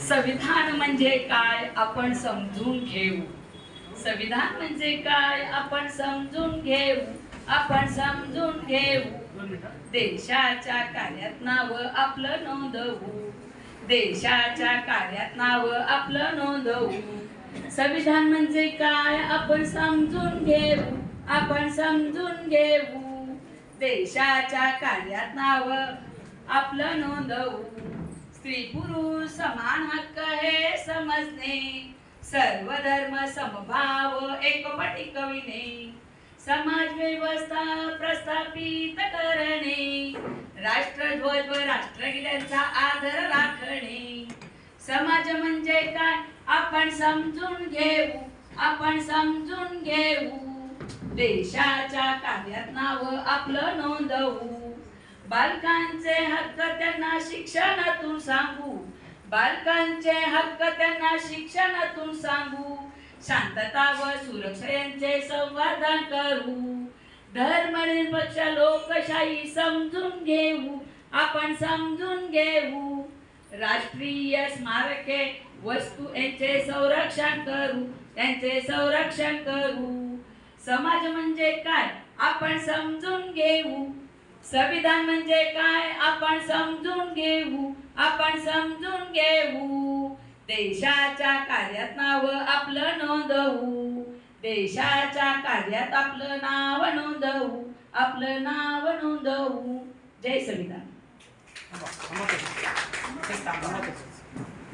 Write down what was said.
संविधान म्हणजे काय आपण समजून घेऊ. संविधान म्हणजे काय आपण समजून घेऊ. आपण समजून घेऊ. देशाच्या कार्यात नाव आपलं नोंदवू. देशाच्या कार्यात नाव आपलं नोंदवू. संविधान म्हणजे काय आपण समजून घेऊ. आपण समजून घेऊ. देशाच्या कार्यात नाव. आपलं नोंदवू. स्त्री पुरुष समान हक्क हे समजणे. सर्व धर्म समभाव एकपटी कविने समाज व्यवस्था प्रस्थापित करणे. राष्ट्रध्वज व राष्ट्रगीतांचा आदर राखणे. समाज म्हणजे काय? आपण समजून घेऊ. आपण समजून घेऊ. देशाच्या कार्यात नाव आपलं नोंदवू. बालकांचे हक्क त्यांना शिक्षणातून सांगू. बालकांचे हक्क त्यांना शिक्षणातून सांगू. शांतता व सुरक्षा यांचे संवर्धन करू. धर्मनिरपेक्ष लोकशाही समजून घेऊ. आपण समजून घेऊ. राष्ट्रीय स्मारके वस्तू यांचे संरक्षण करू. त्यांचे संरक्षण करू. समाज म्हणजे काय? आपण समजून घेऊ. संविधान म्हणजे काय? आपण समजून घेऊ. आपण समजून घेऊ. देशाच्या कार्यात नाव आपलं नोंदवू. देशाच्या कार्यात आपलं नाव नोंदवू. आपलं नाव नोंदवू. जय संविधान.